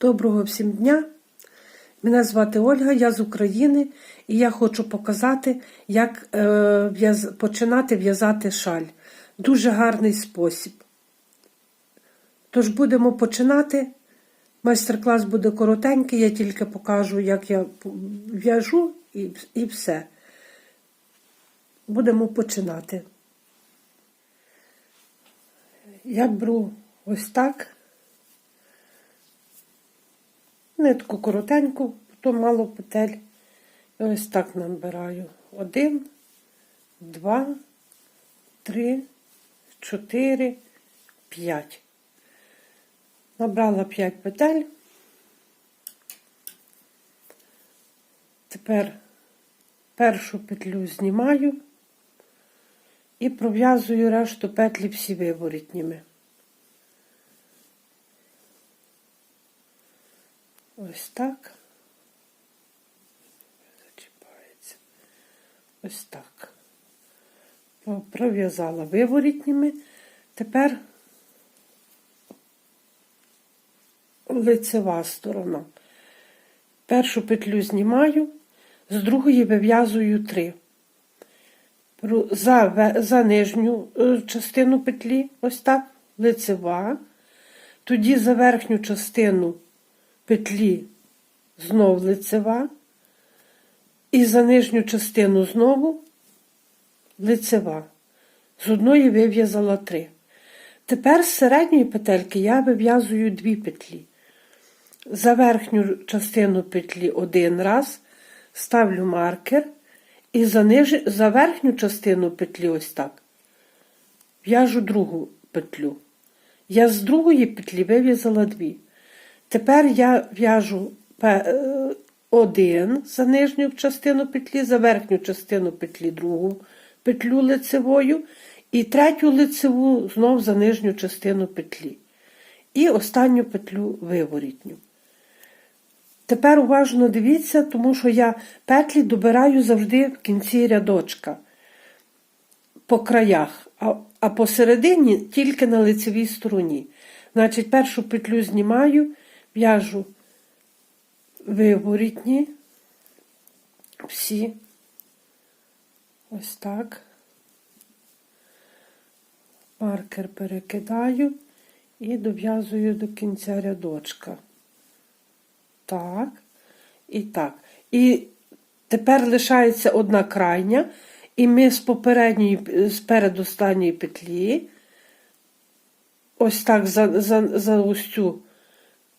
Доброго всім дня! Мене звати Ольга, я з України і я хочу показати, як е, починати в'язати шаль. Дуже гарний спосіб. Тож будемо починати. Майстер-клас буде коротенький, я тільки покажу, як я в'яжу і, і все. Будемо починати. Я беру ось так. Нитку коротеньку, потім мало петель. І ось так набираю. Один, два, три, чотири, п'ять. Набрала п'ять петель. Тепер першу петлю знімаю і пров'язую решту петлі всі виворітніми. Ось так. Зачіпається. Ось так. Пров'язала виворітніми. Тепер лицева сторона. Першу петлю знімаю, з другої вив'язую три. За, за нижню е, частину петлі, ось так, лицева. Тоді за верхню частину петлі знов лицева. І за нижню частину знову лицева. З одної вив'язала три. Тепер з середньої петельки я вив'язую дві петлі. За верхню частину петлі один раз ставлю маркер і за, ниж... за верхню частину петлі ось так в'яжу другу петлю. Я з другої петлі вив'язала дві. Тепер я в'яжу е, один за нижню частину петлі, за верхню частину петлі другу петлю лицевою і третю лицеву знов за нижню частину петлі. І останню петлю виворітню. Тепер уважно дивіться, тому що я петлі добираю завжди в кінці рядочка по краях, а, а посередині тільки на лицевій стороні. Значить, першу петлю знімаю, в'яжу виворітні, всі, ось так. Маркер перекидаю і дов'язую до кінця рядочка. Так, і так. І тепер лишається одна крайня, і ми з попередньої, з передостанньої петлі, ось так за, за, за ось цю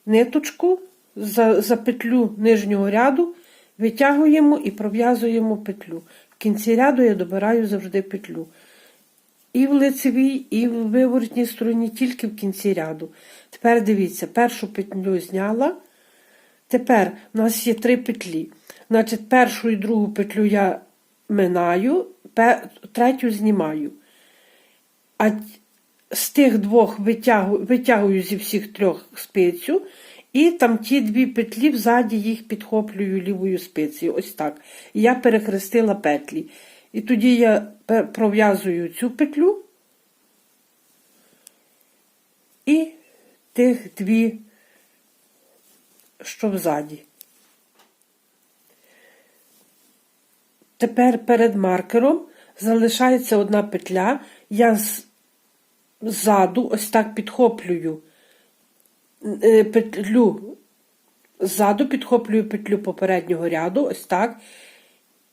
ниточку, за, за петлю нижнього ряду, витягуємо і пров'язуємо петлю. В кінці ряду я добираю завжди петлю. І в лицевій, і в виворотній стороні, тільки в кінці ряду. Тепер дивіться, першу петлю зняла. Тепер у нас є три петлі. Значить, першу і другу петлю я минаю, третю знімаю. А з тих двох витягую, витягую зі всіх трьох спицю, і там ті дві петлі взаді їх підхоплюю лівою спицею. Ось так. І я перехрестила петлі. І тоді я пров'язую цю петлю і тих дві що взаді. Тепер перед маркером залишається одна петля. Я ззаду ось так підхоплюю е, петлю. Ззаду підхоплюю петлю попереднього ряду, ось так.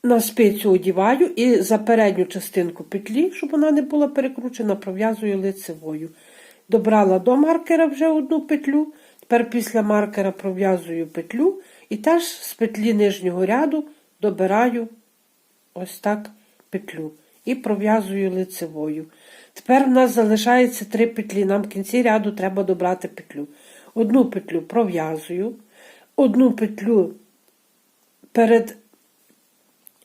На спицю одіваю і за передню частинку петлі, щоб вона не була перекручена, пров'язую лицевою. Добрала до маркера вже одну петлю. Тепер після маркера пров'язую петлю і теж з петлі нижнього ряду добираю ось так петлю і пров'язую лицевою. Тепер в нас залишається три петлі. Нам в кінці ряду треба добрати петлю. Одну петлю пров'язую, одну петлю перед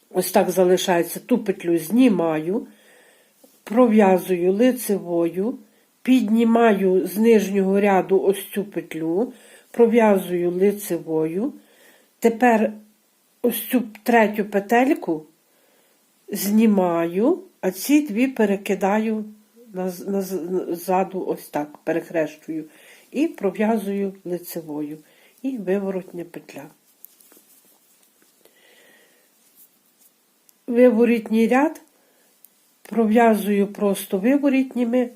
ось так залишається, ту петлю знімаю, пров'язую лицевою, піднімаю з нижнього ряду ось цю петлю, пров'язую лицевою. Тепер ось цю третю петельку знімаю, а ці дві перекидаю ззаду ось так, перехрещую. І пров'язую лицевою. і виворотня петля. Виворітній ряд пров'язую просто виворітніми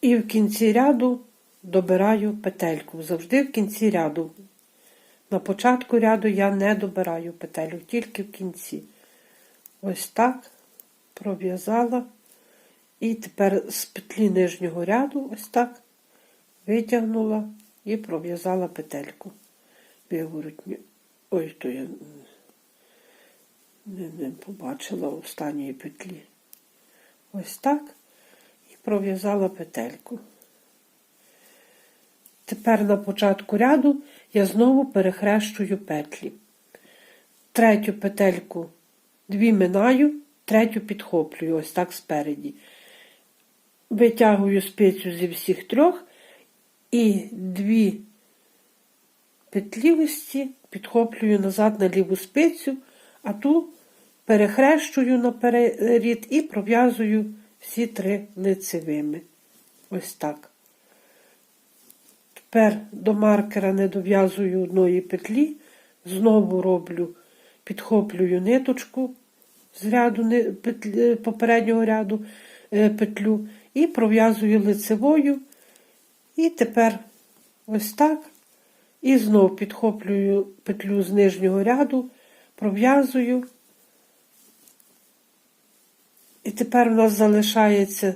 і в кінці ряду добираю петельку. Завжди в кінці ряду. На початку ряду я не добираю петелю, тільки в кінці. Ось так пров'язала. І тепер з петлі нижнього ряду ось так витягнула і пров'язала петельку. Виворотню. Ой, то я не, не побачила останньої петлі. Ось так. І пров'язала петельку. Тепер на початку ряду я знову перехрещую петлі. Третю петельку дві минаю, третю підхоплюю, ось так спереді. Витягую спицю зі всіх трьох і дві петлі ось ці підхоплюю назад на ліву спицю, а ту перехрещую наперед і пров'язую всі три лицевими. Ось так. Тепер до маркера не дов'язую одної петлі, знову роблю, підхоплюю ниточку з ряду попереднього ряду е, петлю і пров'язую лицевою. І тепер ось так. І знову підхоплюю петлю з нижнього ряду, пров'язую. І тепер у нас залишається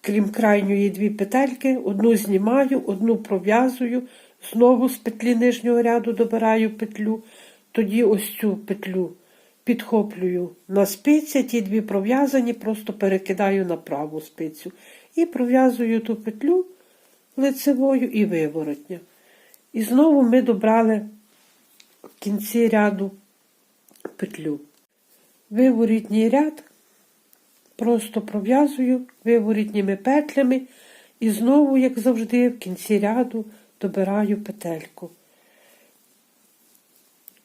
крім крайньої дві петельки, одну знімаю, одну пров'язую, знову з петлі нижнього ряду добираю петлю, тоді ось цю петлю підхоплюю на спиці, ті дві пров'язані, просто перекидаю на праву спицю. І пров'язую ту петлю лицевою і виворотня. І знову ми добрали в кінці ряду петлю. Виворітній ряд Просто пров'язую виворітніми петлями і знову, як завжди, в кінці ряду добираю петельку.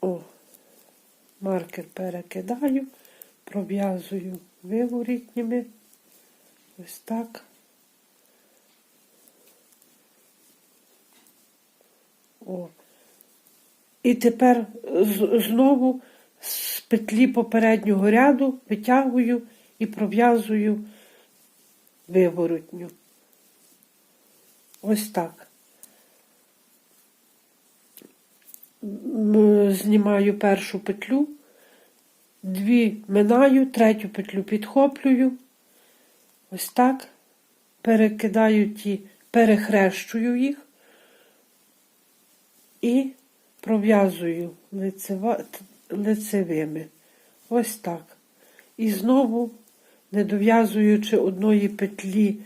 О, маркер перекидаю, пров'язую виворітніми. Ось так. О. І тепер знову з петлі попереднього ряду витягую і пров'язую виворотню. Ось так. Знімаю першу петлю, дві минаю, третю петлю підхоплюю. Ось так. Перекидаю ті, перехрещую їх і пров'язую лицевими. Ось так. І знову, не дов'язуючи одної петлі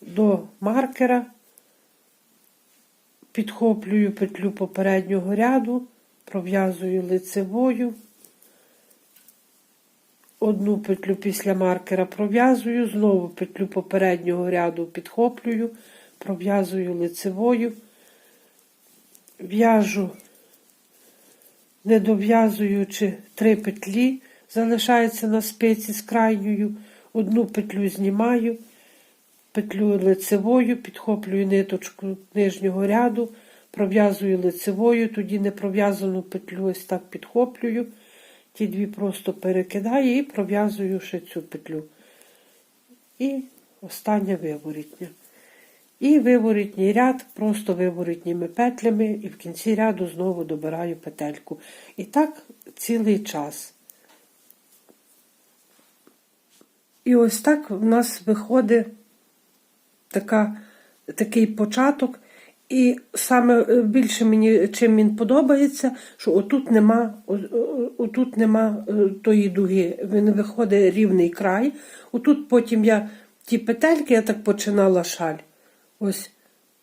до маркера, підхоплюю петлю попереднього ряду, пров'язую лицевою. Одну петлю після маркера пров'язую, знову петлю попереднього ряду підхоплюю, пров'язую лицевою, в'яжу, не дов'язуючи три петлі, залишається на спиці з крайньою, одну петлю знімаю, петлю лицевою, підхоплюю ниточку нижнього ряду, пров'язую лицевою, тоді не пров'язану петлю ось так підхоплюю, ті дві просто перекидаю і пров'язую ще цю петлю. І остання виворітня. І виворітній ряд просто виворітніми петлями, і в кінці ряду знову добираю петельку. І так цілий час. І ось так в нас виходить така, такий початок. І саме е, більше мені чим він подобається, що отут нема, отут нема е, тої дуги. Він виходить рівний край. Отут потім я ті петельки, я так починала шаль. Ось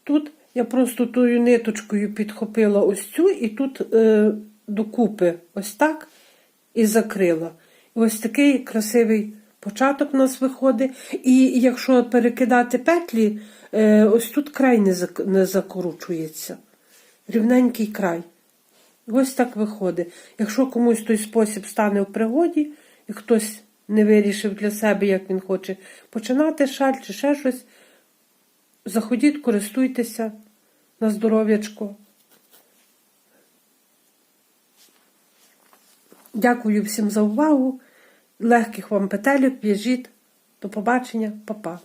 тут я просто тою ниточкою підхопила ось цю і тут е, докупи ось так і закрила. І ось такий красивий початок у нас виходить. І якщо перекидати петлі, е, ось тут край не, зак- не закручується. Рівненький край. Ось так виходить. Якщо комусь той спосіб стане в пригоді, і хтось не вирішив для себе, як він хоче починати шаль чи ще щось, заходіть, користуйтеся. на здоров'ячко. Дякую всім за увагу. Легких вам петелюк, в'яжіть. До побачення, па-па.